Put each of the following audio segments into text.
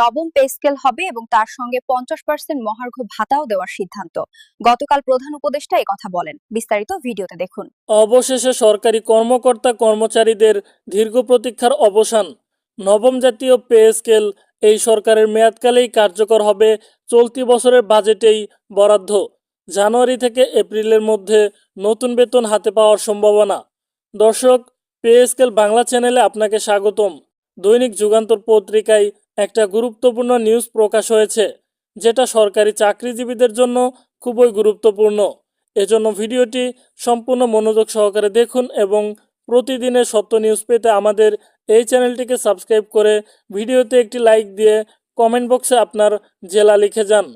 নবম pay scale হবে এবং তার সঙ্গে পঞ্চাশ পার্সেন্ট মহার্ঘ ভাতাও দেওয়ার সিদ্ধান্ত। গতকাল প্রধান উপদেষ্টা কথা বলেন। বিস্তারিত ভিডিওতে দেখুন। অবশেষে সরকারি কর্মকর্তা কর্মচারীদের দীর্ঘ প্রতীক্ষার অবসান। নবম জাতীয় পে স্কেল এই সরকারের মেয়াদকালেই কার্যকর হবে। চলতি বছরের বাজেটেই বরাদ্দ। জানুয়ারি থেকে এপ্রিলের মধ্যে নতুন বেতন হাতে পাওয়ার সম্ভাবনা। দর্শক, পে স্কেল বাংলা চ্যানেলে আপনাকে স্বাগতম। দৈনিক যুগান্তর পত্রিকায় একটা গুরুত্বপূর্ণ নিউজ প্রকাশ হয়েছে, যেটা সরকারি চাকরিজীবীদের জন্য খুবই গুরুত্বপূর্ণ। এজন্য ভিডিওটি সম্পূর্ণ মনোযোগ সহকারে দেখুন এবং প্রতিদিনের সত্য নিউজ পেতে আমাদের এই চ্যানেলটিকে সাবস্ক্রাইব করে ভিডিওতে একটি লাইক দিয়ে কমেন্ট বক্সে আপনার জেলা লিখে যান।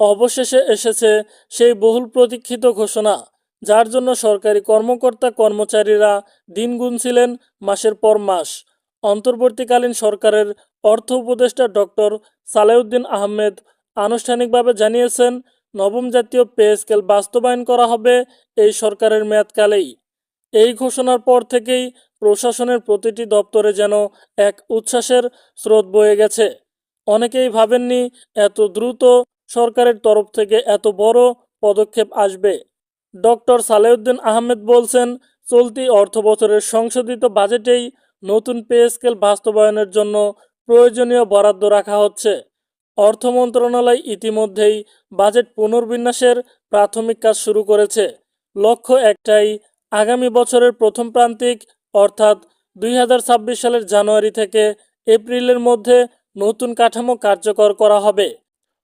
অবশেষে এসেছে সেই বহুল প্রতীক্ষিত ঘোষণা, যার জন্য সরকারি কর্মকর্তা কর্মচারীরা দিন গুনছিলেন মাসের পর মাস। অন্তর্বর্তীকালীন সরকারের অর্থ উপদেষ্টা ডক্টর সালেউদ্দিন আহমেদ আনুষ্ঠানিকভাবে জানিয়েছেন, নবম জাতীয় পে স্কেল বাস্তবায়ন করা হবে এই সরকারের মেয়াদকালেই। এই ঘোষণার পর থেকেই প্রশাসনের প্রতিটি দপ্তরে যেন এক উচ্ছ্বাসের স্রোত বয়ে গেছে। অনেকেই ভাবেননি এত দ্রুত সরকারের তরফ থেকে এত বড় পদক্ষেপ আসবে। ডক্টর সালেউদ্দিন আহমেদ বলছেন, চলতি অর্থ বছরের সংশোধিত বাজেটেই নতুন পে স্কেল বাস্তবায়নের জন্য প্রয়োজনীয় বরাদ্দ রাখা হচ্ছে। অর্থ মন্ত্রণালয় ইতিমধ্যেই বাজেট পুনর্বিন্যাসের প্রাথমিক কাজ শুরু করেছে। লক্ষ্য একটাই, আগামী বছরের প্রথম প্রান্তিক, অর্থাৎ দুই হাজার ছাব্বিশ সালের জানুয়ারি থেকে এপ্রিলের মধ্যে নতুন কাঠামো কার্যকর করা হবে।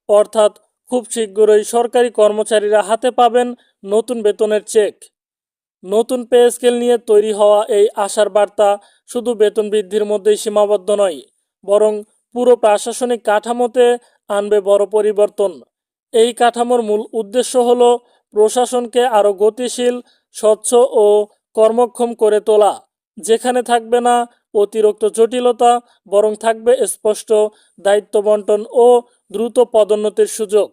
অর্থাৎ খুব শীঘ্রই সরকারি কর্মচারীরা হাতে পাবেন নতুন বেতনের চেক। নতুন পে স্কেল নিয়ে তৈরি হওয়া এই আশার বার্তা শুধু বেতন বৃদ্ধির মধ্যেই সীমাবদ্ধ নয়, বরং পুরো প্রশাসনিক কাঠামোতে আনবে বড় পরিবর্তন। এই কাঠামোর মূল উদ্দেশ্য হল প্রশাসনকে আরও গতিশীল, স্বচ্ছ ও কর্মক্ষম করে তোলা। যেখানে থাকবে না অতিরিক্ত জটিলতা, বরং থাকবে স্পষ্ট দায়িত্ব বন্টন ও দ্রুত পদোন্নতির সুযোগ।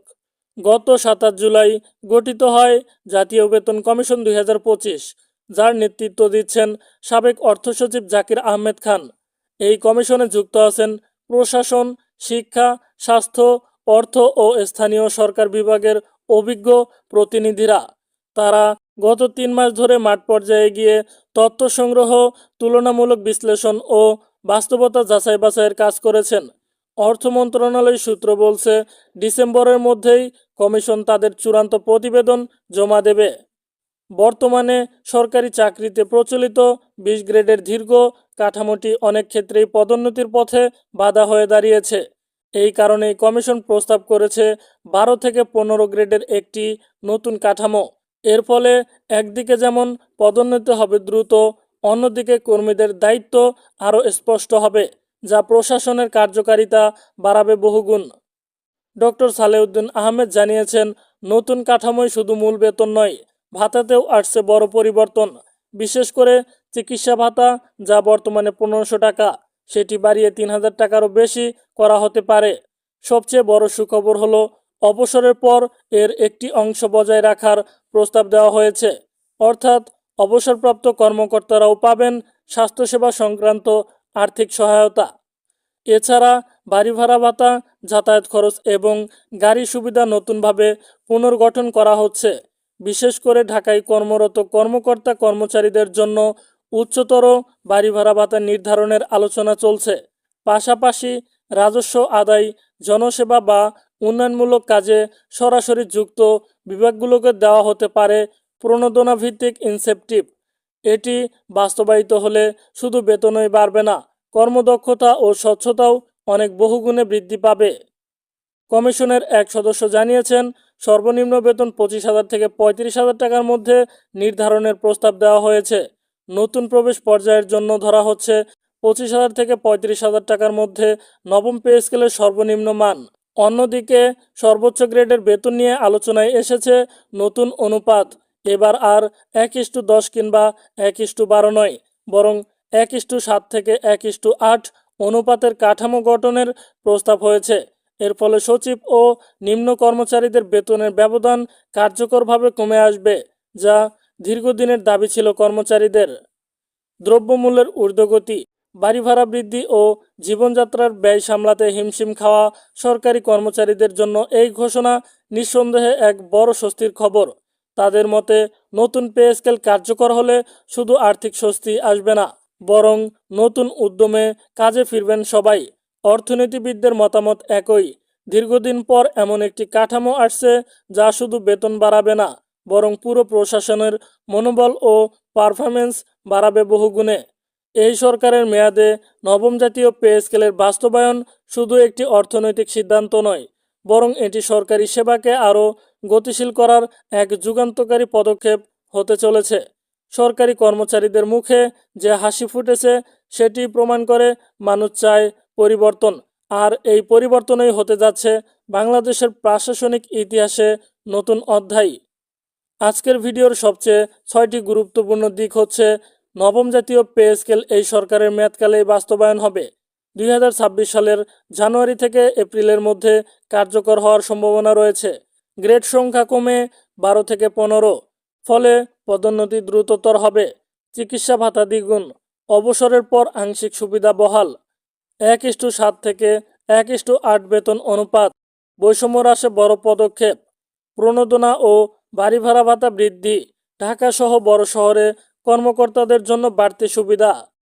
গত সাতাশ জুলাই গঠিত হয় জাতীয় বেতন কমিশন দুই হাজার পঁচিশ, যার নেতৃত্ব দিচ্ছেন সাবেক অর্থসচিব জাকির আহমেদ খান। এই কমিশনে যুক্ত আছেন প্রশাসন, শিক্ষা, স্বাস্থ্য, অর্থ ও স্থানীয় সরকার বিভাগের অভিজ্ঞ প্রতিনিধিরা। তারা গত তিন মাস ধরে মাঠ পর্যায়ে গিয়ে তথ্য সংগ্রহ, তুলনামূলক বিশ্লেষণ ও বাস্তবতা যাচাই বাছাইয়ের কাজ করেছেন। অর্থ মন্ত্রণালয় সূত্র বলছে, ডিসেম্বরের মধ্যেই কমিশন তাদের চূড়ান্ত প্রতিবেদন জমা দেবে। বর্তমানে সরকারি চাকরিতে প্রচলিত বিশ গ্রেডের দীর্ঘ কাঠামোটি অনেক ক্ষেত্রেই পদোন্নতির পথে বাধা হয়ে দাঁড়িয়েছে। এই কারণেই কমিশন প্রস্তাব করেছে, বারো থেকে পনেরো গ্রেডের একটি নতুন কাঠামো। এর ফলে একদিকে যেমন পদোন্নতি হবে দ্রুত, অন্যদিকে কর্মীদের দায়িত্ব আরও স্পষ্ট হবে। যা প্রশাসনের কার্যকারিতা বাড়াবে বহুগুণ। ডক্টর সালেউদ্দিন আহমেদ জানিয়েছেন, নতুন কাঠামোই শুধু মূল বেতন নয়, ভাতাতেও আসছে বড় পরিবর্তন। বিশেষ করে চিকিৎসা ভাতা যা বর্তমানে পনেরোশো টাকা, সেটি বাড়িয়ে তিন হাজার টাকারও বেশি করা হতে পারে। সবচেয়ে বড় সুখবর হলো, অবসরের পর এর একটি অংশ বজায় রাখার প্রস্তাব দেওয়া হয়েছে। অর্থাৎ, অবসরপ্রাপ্ত কর্মকর্তারাও পাবেন স্বাস্থ্যসেবা সংক্রান্ত আর্থিক সহায়তা। এছাড়া বাড়ি ভাড়া ভাতা, যাতায়াত খরচ এবং গাড়ি সুবিধা নতুনভাবে পুনর্গঠন করা হচ্ছে। বিশেষ করে ঢাকায় কর্মরত কর্মকর্তা কর্মচারীদের জন্য উচ্চতর বাড়ি ভাড়া ভাতা নির্ধারণের আলোচনা চলছে। পাশাপাশি রাজস্ব আদায়, জনসেবা বা উন্নয়নমূলক কাজে সরাসরি যুক্ত বিভাগগুলোকে দেওয়া হতে পারে প্রণোদনা ভিত্তিক ইনসেপটিভ। এটি বাস্তবায়িত হলে শুধু বেতনই বাড়বে না, কর্মদক্ষতা ও স্বচ্ছতাও অনেক বহুগুণে বৃদ্ধি পাবে। কমিশনের এক সদস্য জানিয়েছেন, সর্বনিম্ন বেতন পঁচিশ হাজার থেকে পঁয়ত্রিশ হাজার টাকার মধ্যে নির্ধারণের প্রস্তাব দেওয়া হয়েছে। নতুন প্রবেশ পর্যায়ের জন্য ধরা হচ্ছে পঁচিশ হাজার থেকে পঁয়ত্রিশ হাজার টাকার মধ্যে নবম পে স্কেলের সর্বনিম্ন মান। অন্যদিকে সর্বোচ্চ গ্রেডের বেতন নিয়ে আলোচনায় এসেছে নতুন অনুপাত। এবার আর এক ইস্টু দশ কিংবা এক ইস্টু বারো নয়, বরং এক ইস্টু সাত থেকে এক ইস্টু আট অনুপাতের কাঠামো গঠনের প্রস্তাব হয়েছে। এর ফলে সচিব ও নিম্ন কর্মচারীদের বেতনের ব্যবধান কার্যকরভাবে কমে আসবে, যা দীর্ঘদিনের দাবি ছিল কর্মচারীদের। দ্রব্যমূল্যের ঊর্ধ্বগতি বাড়ি ভাড়া বৃদ্ধি ও জীবনযাত্রার ব্যয় সামলাতে হিমশিম খাওয়া সরকারি কর্মচারীদের জন্য এই ঘোষণা নিঃসন্দেহে এক বড় স্বস্তির খবর। তাদের মতে, নতুন পে স্কেল কার্যকর হলে শুধু আর্থিক স্বস্তি আসবে না, বরং নতুন উদ্যমে কাজে ফিরবেন সবাই। অর্থনীতিবিদদের মতামত একই, দীর্ঘদিন পর এমন একটি কাঠামো আসছে যা শুধু বেতন বাড়াবে না, বরং পুরো প্রশাসনের মনোবল ও পারফরমেন্স বাড়াবে বহুগুণে। এই সরকারের মেয়াদে নবম জাতীয় পে স্কেলের বাস্তবায়ন শুধু একটি অর্থনৈতিক সিদ্ধান্ত নয়, বরং এটি সরকারি সেবাকে আরও গতিশীল করার এক যুগান্তকারী পদক্ষেপ হতে চলেছে। সরকারি কর্মচারীদের মুখে যে হাসি ফুটেছে সেটি প্রমাণ করে মানুষ চায় পরিবর্তন। আর এই পরিবর্তনই হতে যাচ্ছে বাংলাদেশের প্রশাসনিক ইতিহাসে নতুন অধ্যায়। আজকের ভিডিওর সবচেয়ে ছয়টি গুরুত্বপূর্ণ দিক হচ্ছে, নবম জাতীয় পে স্কেল এই সরকারের মেয়াদকালেই বাস্তবায়ন হবে। দুই হাজার ছাব্বিশ সালের জানুয়ারি থেকে এপ্রিলের মধ্যে কার্যকর হওয়ার সম্ভাবনা রয়েছে। গ্রেড সংখ্যা কমে বারো থেকে পনেরো, ফলে পদোন্নতি দ্রুততর হবে। চিকিৎসা ভাতা দ্বিগুণ, অবসরের পর আংশিক সুবিধা বহাল। এক ইস্টু সাত থেকে এক ইস্টু আট বেতন অনুপাত। বৈষম্য হ্রাসে বড় পদক্ষেপ। প্রণোদনা ও বাড়ি ভাড়া ভাতা বৃদ্ধি। ঢাকা সহ বড় শহরে কর্মকর্তাদের জন্য বাড়তি সুবিধা।